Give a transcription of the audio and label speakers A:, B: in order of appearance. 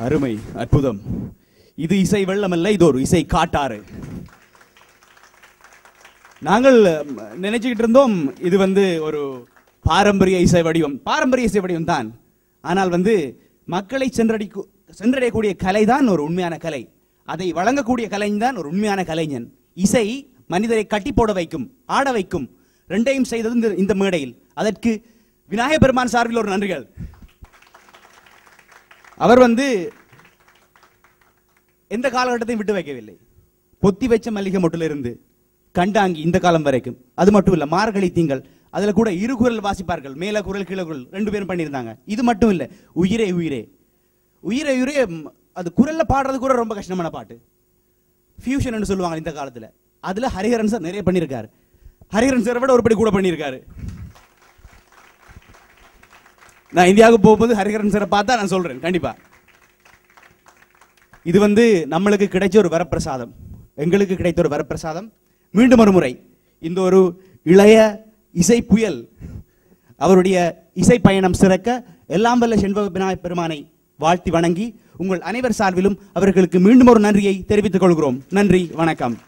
A: அருமை அற்புதம். இது இசை வெள்ளம் அல்ல இது ஒரு இசை காட்டாறு. நாங்கள் நினைச்சுக்கிட்டு இருந்தோம் இது வந்து ஒரு பாரம்பரிய இசை வடிவம். பாரம்பரிய இசை வடிவம் தான். ஆனால் வந்து மக்களை சென்றடிக்கு சென்றடையக்கூடிய கலை தான் ஒரு உண்மையான கலை. அதை வழங்கக்கூடிய கலைஞன் ஒரு உண்மையான கலைஞன். இசை மனிதரை கட்டி போட வைக்கும் ஆட வைக்கும். ரெண்டையும் செய்தது இந்த- இந்த மேடையில். அதற்கு விநாயகப் பெருமான் சார்பில் ஒரு நன்றிகள். அவர் வந்து எந்த காலகட்டத்தையும் விட்டு வைக்கவில்லை. பொத்தி வச்ச மல்லிகை மொட்டில் இருந்து கண்டாங்கி இந்த காலம் வரைக்கும். அது மட்டும் இல்ல மார்கழி திங்கள் அதுல கூட இரு குரல் வாசிப்பார்கள். மேல குரல் கீழ குரல் ரெண்டு பேரும் பண்ணியிருந்தாங்க. இது மட்டும் இல்ல உயிரே உயிரே. உயிரே உயிரே அது குரல்ல பாடுறது கூட ரொம்ப கஷ்டமான பாட்டு. ஃபியூஷன் சொல்லுவாங்க இந்த காலத்துல. அதுல ஹரிஹரன் சார் நிறைய பண்ணியிருக்காரு. ஹரிஹரன் சார் விட ஒருபடி கூட பண்ணியிருக்காரு. நான் இந்தியாவுக்கு போகும்போது ஹரிஹரன் சாரை பார்த்தா நான் சொல்றேன் கண்டிப்பா. இது வந்து நம்மளுக்கு கிடைச்ச ஒரு வரப்பிரசாதம். எங்களுக்கு கிடைத்த ஒரு வரப்பிரசாதம். மீண்டும் ஒரு முறை இந்த ஒரு இளைய இசை புயல் அவருடைய இசை பயணம் சிறக்க எல்லாம் வல்ல செண்பக விநாயகப் பெருமானை வாழ்த்தி வணங்கி உங்கள் அனைவர் சார்பிலும் அவர்களுக்கு மீண்டும் ஒரு நன்றியை தெரிவித்துக் கொள்கிறோம். நன்றி வணக்கம்.